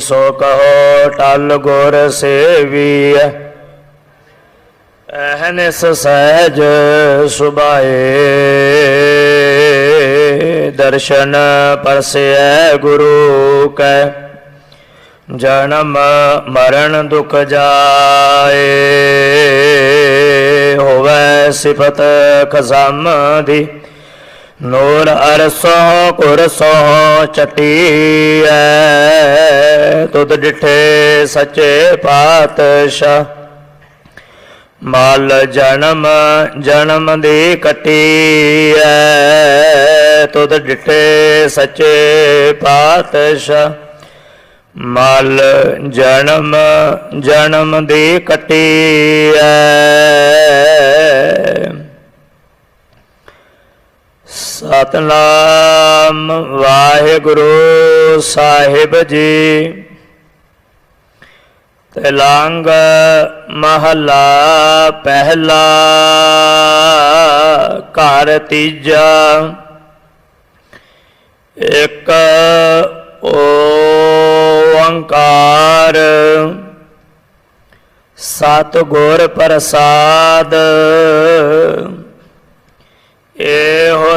ਸੋ ਕਹੋ, ਟਲ ਗੁਰ ਸੇਵੀਐ। ਅਹਨਿਸ ਸਹਿਜ ਸੁਭਾਏ। ਦਰਸ਼ਨ ਪਰਸੈ ਗੁਰੂ ਕੈ। ਜਨਮ ਮਰਨ ਦੁਖ ਜਾਏ। ਹੋਵੇ ਸਿਫਤ ਖਜ਼ਾਮ ਦੀ ਨੂਰ ਅਰਸੋ, ਕੁਰਸੋ ਚਟੀਐ, ਤੁਧ ਡਿਠੇ ਸੱਚੇ ਪਾਤਸ਼ਾਹ। ਮਲ ਜਨਮ ਜਨਮ ਦੀ ਕਟੀਐ, ਤੁਧ ਡਿਠੇ ਸੱਚੇ ਪਾਤਸ਼ਾਹ। ਮਲ ਜਨਮ ਜਨਮ ਦੀ ਕਟੀਐ। ਸਤਨਾਮ ਵਾਹਿਗੁਰੂ ਸਾਹਿਬ ਜੀ। ਤੇਲੰਗ ਮਹਲਾ ਪਹਿਲਾ ਘਰ ਤੀਜਾ। ਇੱਕ ਓੰਕਾਰ। ਸਤ ਗੁਰ ਪ੍ਰਸਾਦ ਇਹੋ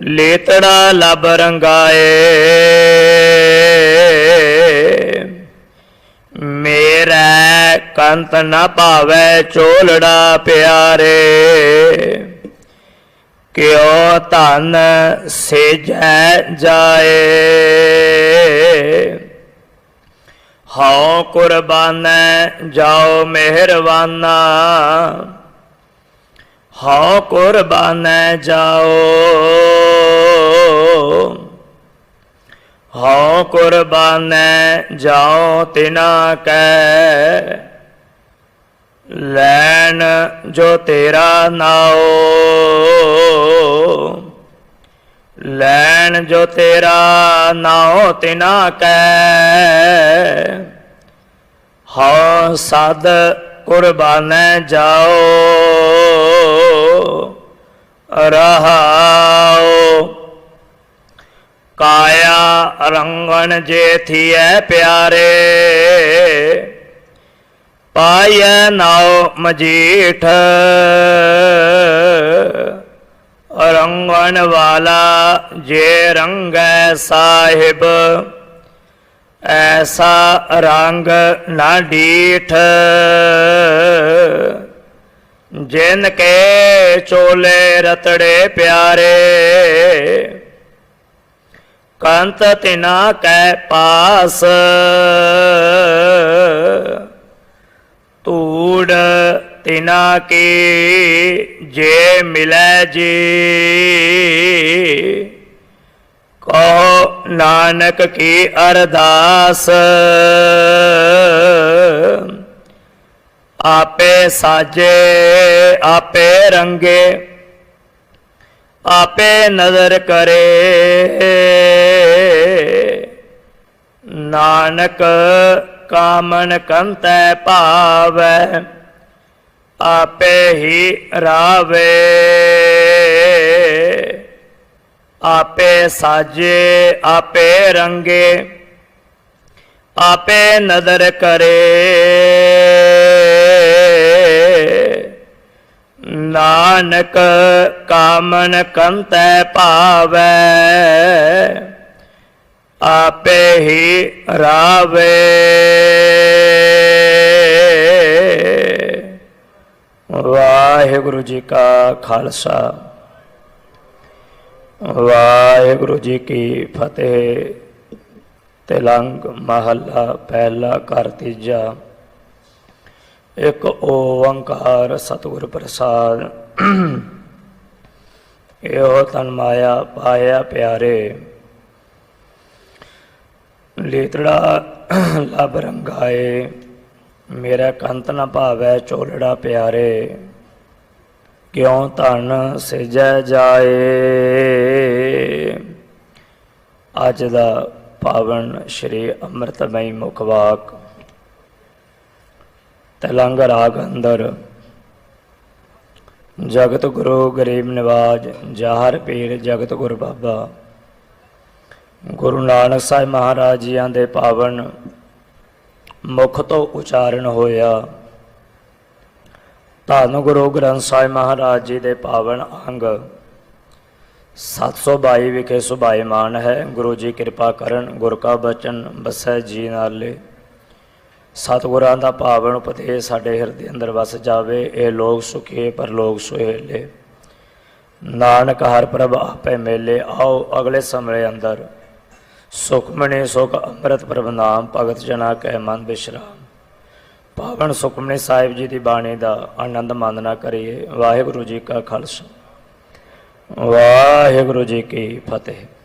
ਲੇਤੜਾ ਲਬ ਰੰਗਾਏ। ਮੇਰਾ ਕੰਤ ਨਾ ਭਾਵੈ ਚੋਲੜਾ ਪਿਆਰੇ। ਕਿਉ ਧਨ ਸੇਜੈ ਜਾਏ। ਹਉ ਕੁਰਬਾਨੈ ਜਾਓ ਮਿਹਰਬਾਨਾ। ਹਉ ਕੁਰਬਾਨੈ ਜਾਓ ਹਉ ਕੁਰਬਾਨੈ ਜਾਓ ਤਿਨਾ ਕੈ। ਲੈਣ ਜੋ ਤੇਰਾ ਨਾਓ ਲੈਣ ਜੋ ਤੇਰਾ ਨਾਓ ਤਿਨਾ ਕੈ। ਹਉ ਸਦ ਕੁਰਬਾਨੈ ਜਾਓ ਰਹਾਓ ਕਾਇਆ ਰੰਗਣ ਜੇਥੀਐ ਪਿਆਰੇ। ਪਾਇਐ ਨਾਉ ਮਜੀਠ। ਰੰਗਣ ਵਾਲਾ ਜੇ ਰੰਗੈ ਸਾਹਿਬ, ਐਸਾ ਰੰਗ ਨਾ ਡੀਠ। ਜਿਨ ਕੇ ਚੋਲੇ ਰਤੜੇ ਪਿਆਰੇ ਕੰਤ ਤਿਨਾ ਕੈ ਪਾਸ ਤੂੜ ਤਿਨਾ ਕੀ ਜੇ ਮਿਲੈ ਜੀ ਕਹੋ ਨਾਨਕ ਕੀ ਅਰਦਾਸ ਆਪੇ ਸਾਜੇ ਆਪੇ ਰੰਗੇ ਆਪੇ ਨਜ਼ਰ ਕਰੇ ਨਾਨਕ ਕਾਮਨ ਕੰਤੈ ਭਾਵੈ, ਆਪੇ ਹੀ ਰਾਵੇ। ਆਪੇ ਸਾਜੇ, ਆਪੇ ਰੰਗੇ, ਆਪੇ ਨਦਰ ਕਰੇ। ਨਾਨਕ ਕਾਮਨ ਕੰਤੈ ਭਾਵੈ ਆਪੇ ਹੀ ਰਾਵੇ। ਵਾਹਿਗੁਰੂ ਜੀ ਕਾ ਖਾਲਸਾ। ਵਾਹਿਗੁਰੂ ਜੀ ਕੀ ਫਤਿਹ। ਤਿਲੰਗ ਮਹੱਲਾ ਪਹਿਲਾ ਕਰ ਤੀਜਾ। ਇੱਕ ਓੰਕਾਰ ਸਤਿਗੁਰ ਪ੍ਰਸਾਦ। ਇਹੋ ਤਨ ਮਾਇਆ ਪਾਇਆ ਪਿਆਰੇ। ਲੇਤੜਾ ਲਬ ਰੰਗਾਏ, ਮੇਰਾ ਕੰਤ ਨ ਭਾਵੈ ਚੋਲੜਾ ਪਿਆਰੇ, ਕਿਉ ਧਨ ਸਿਜੈ ਜਾਏ? ਅੱਜ ਦਾ ਪਾਵਨ ਸ਼੍ਰੀ ਅੰਮ੍ਰਿਤਮਈ ਮੁਖਵਾਕ ਤਲੰਗ ਰਾਗ ਅੰਦਰ, ਜਗਤ ਗੁਰੂ ਗਰੀਬ ਨਿਵਾਜ, ਜਾਹਰ ਪੀਰ ਜਗਤ ਗੁਰ ਬਾਬਾ। ਗੁਰੂ ਨਾਨਕ ਸਾਹਿਬ ਮਹਾਰਾਜ ਜੀਆਂ ਦੇ ਪਾਵਨ ਮੁਖ ਤੋਂ ਉਚਾਰਨ ਹੋਇਆ। ਧੰਨ ਗੁਰੂ ਗ੍ਰੰਥ ਸਾਹਿਬ ਮਹਾਰਾਜ ਜੀ ਦੇ ਪਾਵਨ ਅੰਗ। 722 ਵਿਖੇ ਸੁਭਾਇਮਾਨ ਹੈ। ਗੁਰੂ ਜੀ ਕਿਰਪਾ ਕਰਨ, ਗੁਰ ਕਾ ਬਚਨ ਬਸੈ ਜੀ ਨਾਲੇ। ਸਤਿਗੁਰਾਂ ਦਾ ਪਾਵਨ ਉਪਦੇਸ਼ ਸਾਡੇ ਹਿਰਦੇ ਅੰਦਰ ਵਸ ਜਾਵੇ। ਇਹ ਲੋਕ ਸੁਖੇ ਪਰ ਲੋਕ ਸੁਹੇਲੇ। ਨਾਨਕ ਹਰ ਪ੍ਰਭ ਆਪੇ ਮੇਲੇ। ਆਓ ਅਗਲੇ ਸਮੇਂ ਅੰਦਰ ਸੁਖਮਣੀ ਸੁਖ ਅੰਮ੍ਰਿਤ ਪ੍ਰਭਨਾਮ ਭਗਤ ਜਨਾ ਕੈ ਮਨ ਬਿਸ਼ਰਾਮ। ਪਾਵਨ ਸੁਖਮਣੀ ਸਾਹਿਬ ਜੀ ਦੀ ਬਾਣੀ ਦਾ ਆਨੰਦ ਮਾਨਣਾ ਕਰੀਏ, ਵਾਹਿਗੁਰੂ ਜੀ ਕਾ ਖਾਲਸਾ। ਵਾਹਿਗੁਰੂ ਜੀ ਕੀ ਫਤਿਹ।